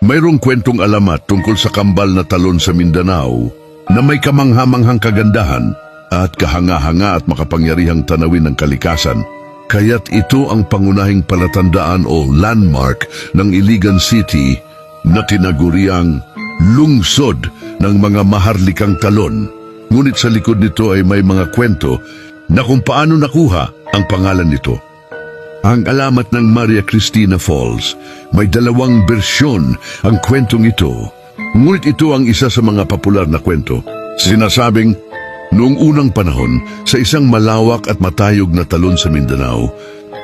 Mayroong kwentong alamat tungkol sa kambal na talon sa Mindanao na may kamanghamanghang kagandahan at kahanga-hanga at makapangyarihang tanawin ng kalikasan. Kaya't ito ang pangunahing palatandaan o landmark ng Iligan City na tinaguriang lungsod ng mga maharlikang talon. Ngunit sa likod nito ay may mga kwento na kung paano nakuha ang pangalan nito. Ang alamat ng Maria Cristina Falls, may dalawang bersyon ang kwentong ito. Ngunit ito ang isa sa mga popular na kwento. Sinasabing, noong unang panahon, sa isang malawak at matayog na talon sa Mindanao,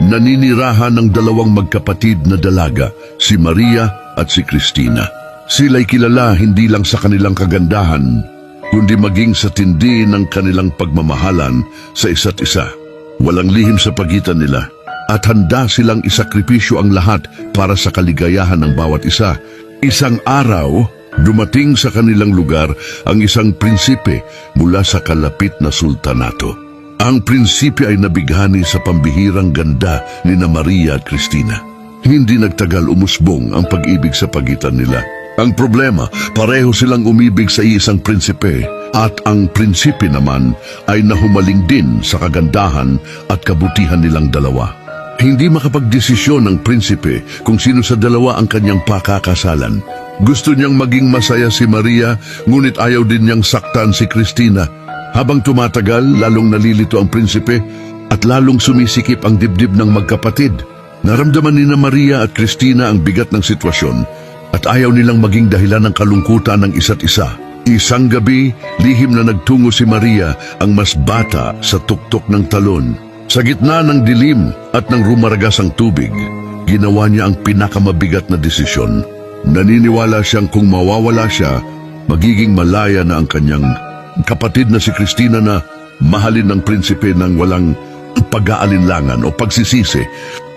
naninirahan ng dalawang magkapatid na dalaga, si Maria at si Cristina. Sila'y kilala hindi lang sa kanilang kagandahan, kundi maging sa tindi ng kanilang pagmamahalan sa isa't isa. Walang lihim sa pagitan nila at handa silang isakripisyo ang lahat para sa kaligayahan ng bawat isa. Isang araw, dumating sa kanilang lugar ang isang prinsipe mula sa kalapit na sultanato. Ang prinsipe ay nabighani sa pambihirang ganda ni na Maria at Cristina. Hindi nagtagal umusbong ang pag-ibig sa pagitan nila. Ang problema, pareho silang umibig sa isang prinsipe at ang prinsipe naman ay nahumaling din sa kagandahan at kabutihan nilang dalawa. Hindi makapagdesisyon ng prinsipe kung sino sa dalawa ang kanyang pakakasalan. Gusto niyang maging masaya si Maria, ngunit ayaw din niyang saktan si Christina. Habang tumatagal, lalong nalilito ang prinsipe at lalong sumisikip ang dibdib ng magkapatid. Naramdaman ni na Maria at Christina ang bigat ng sitwasyon at ayaw nilang maging dahilan ng kalungkutan ng isa't isa. Isang gabi, lihim na nagtungo si Maria ang mas bata sa tuktok ng talon. Sa gitna ng dilim at ng rumaragas ang tubig, ginawa niya ang pinakamabigat na desisyon. Naniniwala siyang kung mawawala siya, magiging malaya na ang kanyang kapatid na si Christina na mahalin ng prinsipe ng walang pag-aalinlangan o pagsisisi,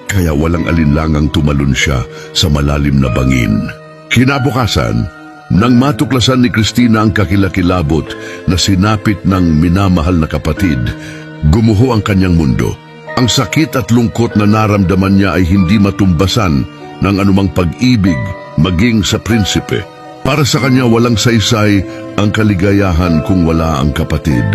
kaya walang alinlangang tumalon siya sa malalim na bangin. Kinabukasan, nang matuklasan ni Christina ang kakilakilabot na sinapit ng minamahal na kapatid, gumuho ang kanyang mundo. Ang sakit at lungkot na naramdaman niya ay hindi matumbasan ng anumang pag-ibig maging sa prinsipe. Para sa kanya walang saysay ang kaligayahan kung wala ang kapatid.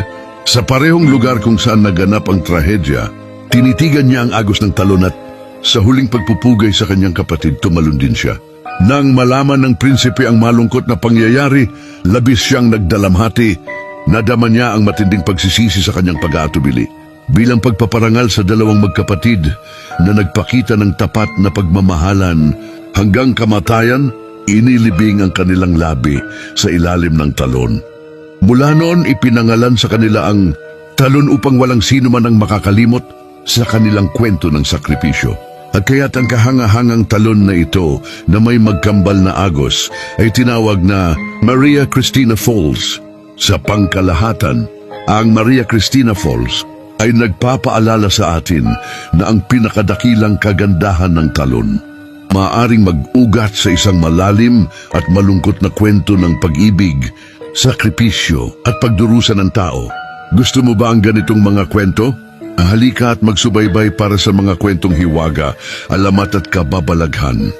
Sa parehong lugar kung saan naganap ang trahedya, tinitigan niya ang agos ng talon at sa huling pagpupugay sa kanyang kapatid, tumalon din siya. Nang malaman ng prinsipe ang malungkot na pangyayari, labis siyang nagdalamhati. Nadama niya ang matinding pagsisisi sa kanyang pag-aatubili. Bilang pagpaparangal sa dalawang magkapatid na nagpakita ng tapat na pagmamahalan hanggang kamatayan, inilibing ang kanilang labi sa ilalim ng talon. Mula noon ipinangalan sa kanila ang talon upang walang sino man ang makakalimot sa kanilang kwento ng sakripisyo. At kaya't ang kahanga-hangang talon na ito na may magkambal na agos ay tinawag na Maria Cristina Falls. Sa pangkalahatan, ang Maria Cristina Falls ay nagpapaalala sa atin na ang pinakadakilang kagandahan ng talon maaring mag-ugat sa isang malalim at malungkot na kwento ng pag-ibig, sakripisyo at pagdurusa ng tao. Gusto mo ba ang ganitong mga kwento? Halika at magsubaybay para sa mga kwentong hiwaga, alamat at kababalaghan.